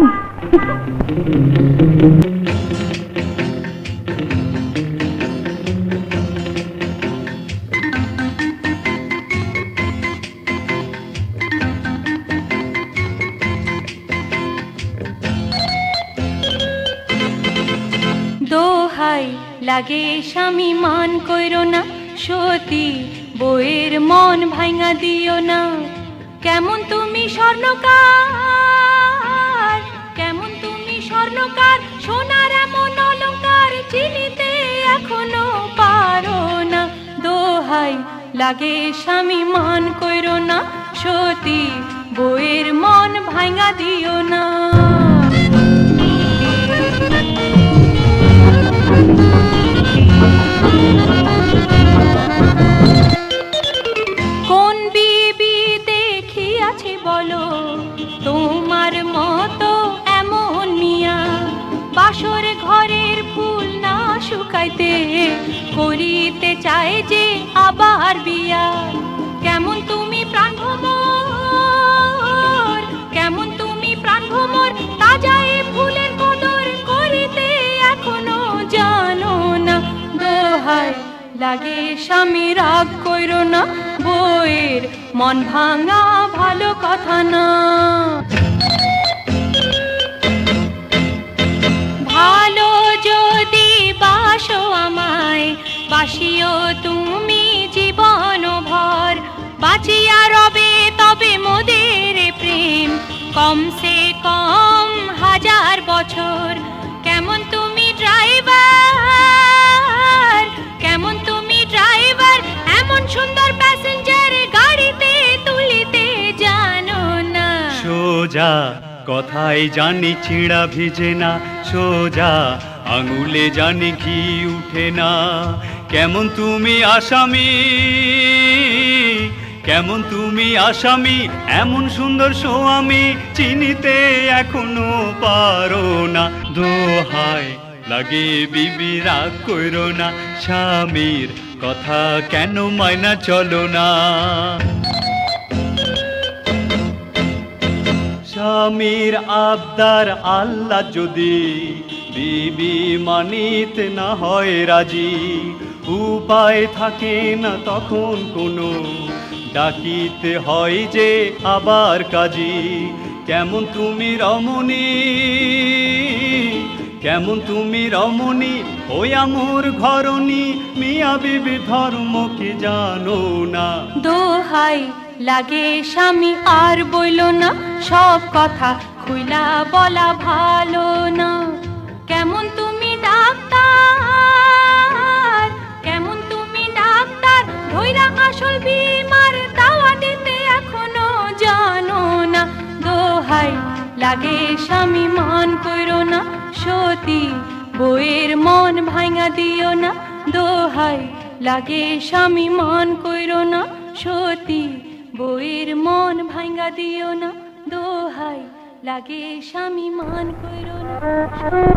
দোহাই লাগে স্বামী মান কইরো না। সতী বইয়ের মন ভাঙা দিও না। কেমন তুমি স্বর্ণকার? লাগে স্বামী, মান কইরো না। সতী বইয়ের মন ভাঙা দিও না। কোন বিবি দেখিয়াছে বলো, তোমার মতো এমন মিয়া। বাসর ঘরের ফুল না শুকাইতে, করিতে চায় যে আবার কেমন তুমি প্রাণ ভ্রমর কেমন তুমি প্রাণ ভ্রমর তাজা ফুলের কদর করিতে এখনও জানো না। দোহাই লাগে স্বামী, রাগ কইরো না। বইয়ের মন ভাঙা ভালো কথা না। ভালো যদি বাসো আমায়, বাসিও তুমি বাঁচিয়া রবে তবে মোদের প্রেম। কমসে কম হাজার বছর। কেমন তুমি ড্রাইভার? কেমন তুমি ড্রাইভার? এমন সুন্দর প্যাসেঞ্জার গাড়িতে তুলিতে জানো না। সোজা, কথাই জানি ছিঁড়া ভিজে না। সোজা, আঙুলে জানি ঘি উঠে না। কেমন তুমি আসামি? কেমন তুমি আসামি, এমন সুন্দর সোয়ামি, চিনিতে এখনও পারো না। দোহাই লাগে বিবি, রাগ কইরো না। স্বামীর কথা কেন মায়না চলো না? স্বামীর আবদার আল্লাহ যদি বিবি মানিত না হয় রাজি, উপায় থাকে না তখন কোনো ডাকিতে হয় যে আবার কাজী। কেমন তুমি রমণী? কেমন তুমি রমণী? ওই আমর ঘরণী, মিয়া বিবি ধর্ম কি জানো না? দোহাই লাগে স্বামী আর বইল না, সব কথা খুইলা বলা ভালো না। কেমন তুমি লাগে স্বামী, মান কইরো না। সতী বইয়ের মন ভাঙা দিও না। দোহাই, লাগে স্বামী, মান কইরো না। সতী বইয়ের মন ভাঙা দিও না। দোহাই, লাগে স্বামী, মান কইরো না।